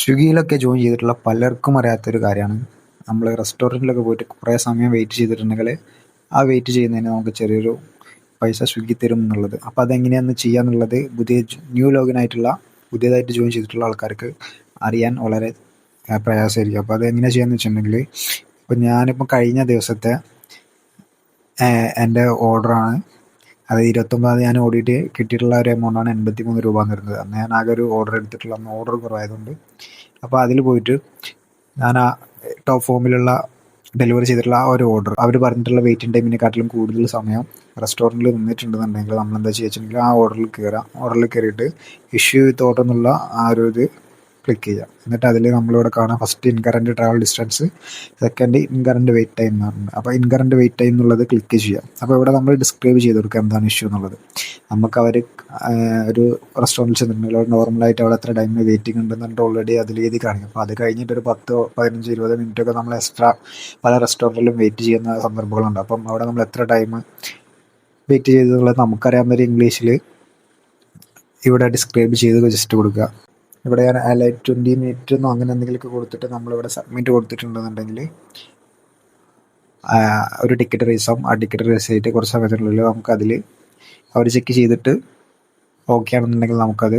സ്വിഗ്ഗിയിലൊക്കെ join ചെയ്തിട്ടുള്ള പലർക്കും അറിയാത്തൊരു കാര്യമാണ്. നമ്മൾ റെസ്റ്റോറന്റിലൊക്കെ പോയിട്ട് കുറേ സമയം വെയിറ്റ് ചെയ്തിട്ടുണ്ടെങ്കിൽ ആ വെയിറ്റ് ചെയ്യുന്നതിന് നമുക്ക് ചെറിയൊരു പൈസ സ്വിഗ്ഗി തരും എന്നുള്ളത്. അപ്പോൾ അതെങ്ങനെയാണ് ചെയ്യുക എന്നുള്ളത് പുതിയ ന്യൂ ലോഗിൻ ആയിട്ടുള്ള പുതിയതായിട്ട് ജോയിൻ ചെയ്തിട്ടുള്ള ആൾക്കാർക്ക് അറിയാൻ വളരെ പ്രയാസമായിരിക്കും. അപ്പോൾ അതെങ്ങനെ ചെയ്യാന്ന് വെച്ചിട്ടുണ്ടെങ്കിൽ ഇപ്പോൾ ഞാനിപ്പോൾ കഴിഞ്ഞ ദിവസത്തെ എന്റെ ഓർഡറാണ് അത് ഇരുപത്തൊമ്പതാം ഞാൻ ഓടിയിട്ട് കിട്ടിയിട്ടുള്ള ഒരു എമൗണ്ടാണ് എൺപത്തി മൂന്ന് രൂപ എന്ന് വരുന്നത് അന്ന് ഞാൻ ആകെ ഒരു ഓർഡർ എടുത്തിട്ടുള്ള അന്ന് ഓർഡർ കുറവായതുകൊണ്ട്. അപ്പോൾ അതിൽ പോയിട്ട് ഞാൻ ആ ടോപ്പ് ഫോമിലുള്ള ഡെലിവറി ചെയ്തിട്ടുള്ള ആ ഒരു ഓർഡർ അവർ പറഞ്ഞിട്ടുള്ള വെയിറ്റിംഗ് ടൈമിനെക്കാട്ടിലും കൂടുതൽ സമയം റെസ്റ്റോറന്റിൽ നിന്നിട്ടുണ്ടെന്നുണ്ടെങ്കിൽ നമ്മൾ എന്താ ചെയ്യുക വെച്ചിട്ടുണ്ടെങ്കിൽ ആ ഓർഡറിൽ കയറാം ഓർഡറിൽ കയറിയിട്ട് ഇഷ്യൂ വിത്ത് ഓർഡർ എന്നുള്ള ആ ഒരു ഇത് ക്ലിക്ക് ചെയ്യാം എന്നിട്ട് അതിൽ നമ്മളിവിടെ കാണാം first incurrent travel distance second incurrent wait time എന്ന് പറഞ്ഞത് അപ്പോൾ ഇൻകറന്റ് വെയിറ്റ് ടൈം എന്നുള്ളത് ക്ലിക്ക് ചെയ്യാം അപ്പോൾ ഇവിടെ നമ്മൾ ഡിസ്ക്രൈബ് ചെയ്ത് കൊടുക്കുക എന്താണ് ഇഷ്യൂ എന്നുള്ളത്. നമുക്ക് അവർ ഒരു റെസ്റ്റോറന്റിൽ ചെന്നിട്ടുണ്ടെങ്കിൽ നോർമലായിട്ട് അവിടെ എത്ര ടൈമിൽ വെയിറ്റിംഗ് ഉണ്ടെന്നുണ്ട് ഓൾറെഡി അതിൽ എഴുതി കാണിക്കും. അപ്പോൾ അത് കഴിഞ്ഞിട്ട് ഒരു പത്തോ പതിനഞ്ച് ഇരുപത് മിനിറ്റൊക്കെ നമ്മൾ എക്സ്ട്രാ പല റെസ്റ്റോറന്റിലും വെയിറ്റ് ചെയ്യുന്ന സന്ദർഭങ്ങളുണ്ട്. അപ്പം അവിടെ നമ്മൾ എത്ര ടൈം വെയിറ്റ് ചെയ്തെന്നുള്ളത് നമുക്കറിയാവുന്ന ഒരു ഇംഗ്ലീഷിൽ ഇവിടെ ഡിസ്ക്രൈബ് ചെയ്ത് ജസ്റ്റ് കൊടുക്കുക. ഇവിടെ ഞാൻ ലൈറ്റ് ട്വന്റി മിനിറ്റ് എന്നോ അങ്ങനെ എന്തെങ്കിലുമൊക്കെ കൊടുത്തിട്ട് നമ്മളിവിടെ സബ്മിറ്റ് കൊടുത്തിട്ടുണ്ടെന്നുണ്ടെങ്കിൽ ഒരു ടിക്കറ്റ് റേസ് ആവും. ആ ടിക്കറ്റ് റേസ് ചെയ്തിട്ട് കുറച്ച് സമയത്തിനുള്ളിൽ നമുക്കതിൽ അവർ ചെക്ക് ചെയ്തിട്ട് ഓക്കെ ആണെന്നുണ്ടെങ്കിൽ നമുക്കത്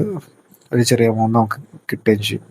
ഒരു ചെറിയ എമൗണ്ട് നമുക്ക് കിട്ടുകയും ചെയ്യും.